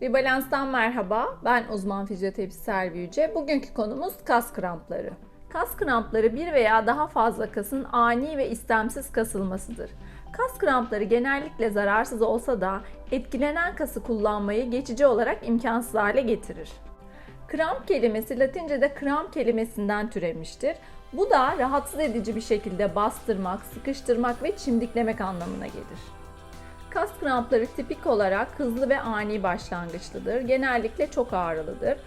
Bir balanstan merhaba. Ben uzman fizyoterapist Selvi Yüce. Bugünkü konumuz kas krampları. Kas krampları bir veya daha fazla kasın ani ve istemsiz kasılmasıdır. Kas krampları genellikle zararsız olsa da etkilenen kası kullanmayı geçici olarak imkansız hale getirir. Kramp kelimesi Latince'de kramp kelimesinden türemiştir. Bu da rahatsız edici bir şekilde bastırmak, sıkıştırmak ve çimdiklemek anlamına gelir. Kas krampları tipik olarak hızlı ve ani başlangıçlıdır. Genellikle çok ağrılıdır.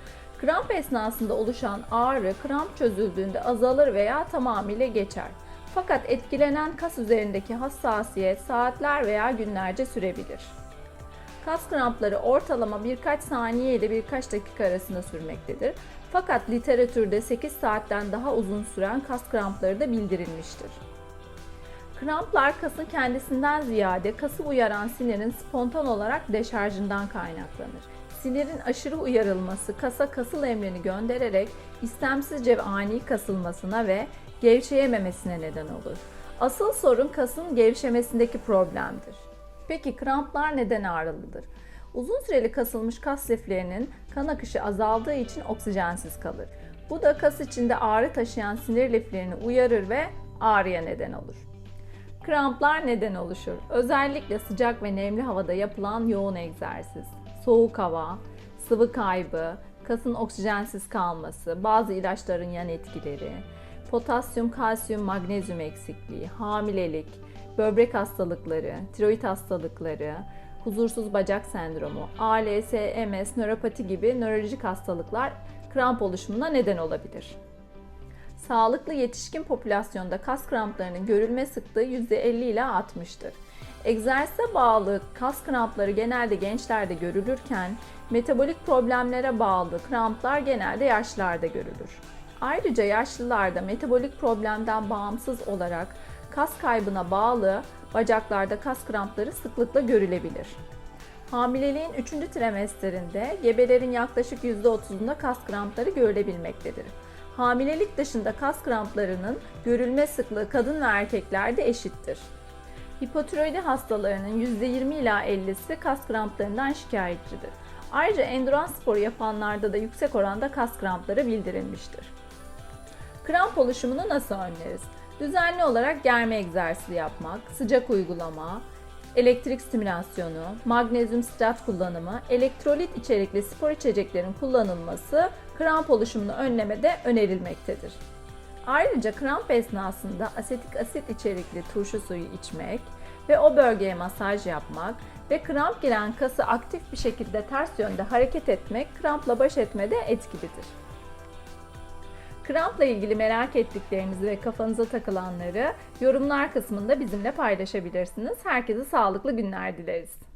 Kramp esnasında oluşan ağrı kramp çözüldüğünde azalır veya tamamıyla geçer. Fakat etkilenen kas üzerindeki hassasiyet saatler veya günlerce sürebilir. Kas krampları ortalama birkaç saniye ile birkaç dakika arasında sürmektedir. Fakat literatürde 8 saatten daha uzun süren kas krampları da bildirilmiştir. Kramplar kasın kendisinden ziyade kası uyaran sinirin spontan olarak deşarjından kaynaklanır. Sinirin aşırı uyarılması kasa kasıl emrini göndererek istemsizce ve ani kasılmasına ve gevşeyememesine neden olur. Asıl sorun kasın gevşemesindeki problemdir. Peki kramplar neden ağrılıdır? Uzun süreli kasılmış kas liflerinin kan akışı azaldığı için oksijensiz kalır. Bu da kas içinde ağrı taşıyan sinir liflerini uyarır ve ağrıya neden olur. Kramplar neden oluşur? Özellikle sıcak ve nemli havada yapılan yoğun egzersiz, soğuk hava, sıvı kaybı, kasın oksijensiz kalması, bazı ilaçların yan etkileri, potasyum, kalsiyum, magnezyum eksikliği, hamilelik, böbrek hastalıkları, tiroid hastalıkları, huzursuz bacak sendromu, ALS, MS, nöropati gibi nörolojik hastalıklar kramp oluşumuna neden olabilir. Sağlıklı yetişkin popülasyonda kas kramplarının görülme sıklığı %50 ile 60'tır. Egzersize bağlı kas krampları genelde gençlerde görülürken metabolik problemlere bağlı kramplar genelde yaşlılarda görülür. Ayrıca yaşlılarda metabolik problemden bağımsız olarak kas kaybına bağlı bacaklarda kas krampları sıklıkla görülebilir. Hamileliğin 3. trimestlerinde gebelerin yaklaşık %30'unda kas krampları görülebilmektedir. Hamilelik dışında kas kramplarının görülme sıklığı kadın ve erkeklerde eşittir. Hipotiroidi hastalarının %20 ila 50'si kas kramplarından şikayetçidir. Ayrıca endurans sporu yapanlarda da yüksek oranda kas krampları bildirilmiştir. Kramp oluşumunu nasıl önleriz? Düzenli olarak germe egzersizi yapmak, sıcak uygulama, elektrik stimülasyonu, magnezyum sitrat kullanımı, elektrolit içerikli spor içeceklerin kullanılması kramp oluşumunu önlemede önerilmektedir. Ayrıca kramp esnasında asetik asit içerikli turşu suyu içmek ve o bölgeye masaj yapmak ve kramp giren kası aktif bir şekilde ters yönde hareket etmek krampla baş etmede etkilidir. Krampla ilgili merak ettiklerinizi ve kafanıza takılanları yorumlar kısmında bizimle paylaşabilirsiniz. Herkese sağlıklı günler dileriz.